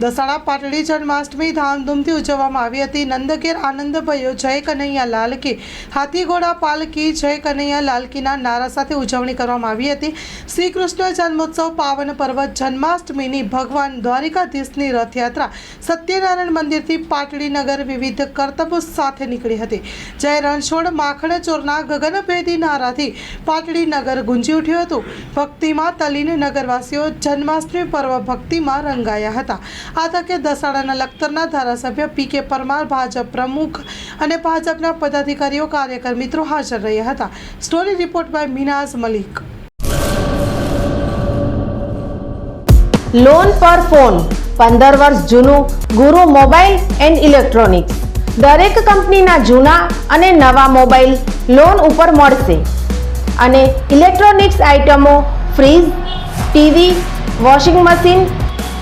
દસાડા પાટડી જન્માષ્ટમી ધામધૂમથી ઉજવવામાં આવી હતી. નંદકેર આનંદ ભયો જય કનૈયા લાલ કી હાથીઘોડા પાલકી, જય કનૈયા લાલ કીના નારા સાથે ઉજવણી કરવામાં આવી હતી. શ્રી કૃષ્ણ જન્મોત્સવ પાવન પર્વ જન્માષ્ટમીની ભગવાન દ્વારિકાધીશની રથયાત્રા સત્યનારાયણ મંદિરથી પાટડી નગર વિવિધ કરતબો સાથે નીકળી હતી. જય રણછોડ માખણ ચોરના ગગનભેદી નારાથી પાટડી નગર ગુંજી ઉઠ્યું હતું. ભક્તિમાં તલીન નગરવાસીઓ જન્માષ્ટમી પર્વ ભક્તિમાં રંગાયા હતા. આ દસાડાના લખતરના ધારાસભ્ય પી કે પરમાર ભાજપ પ્રમુખ અને ભાજપના પદાધિકારીઓ, કાર્યકર મિત્રો હાજર રહ્યા હતા. Story report by Minaz Malik. Loan પર ફોન. પંદર વર્ષ જૂનું ગુરુ મોબાઈલ એન્ડ ઇલેક્ટ્રોનિક્સ. દરેક કંપનીના જૂના અને નવા મોબાઈલ લોન ઉપર મળશે. અને ઇલેક્ટ્રોનિક્સ આઇટમો fridge, TV, washing machine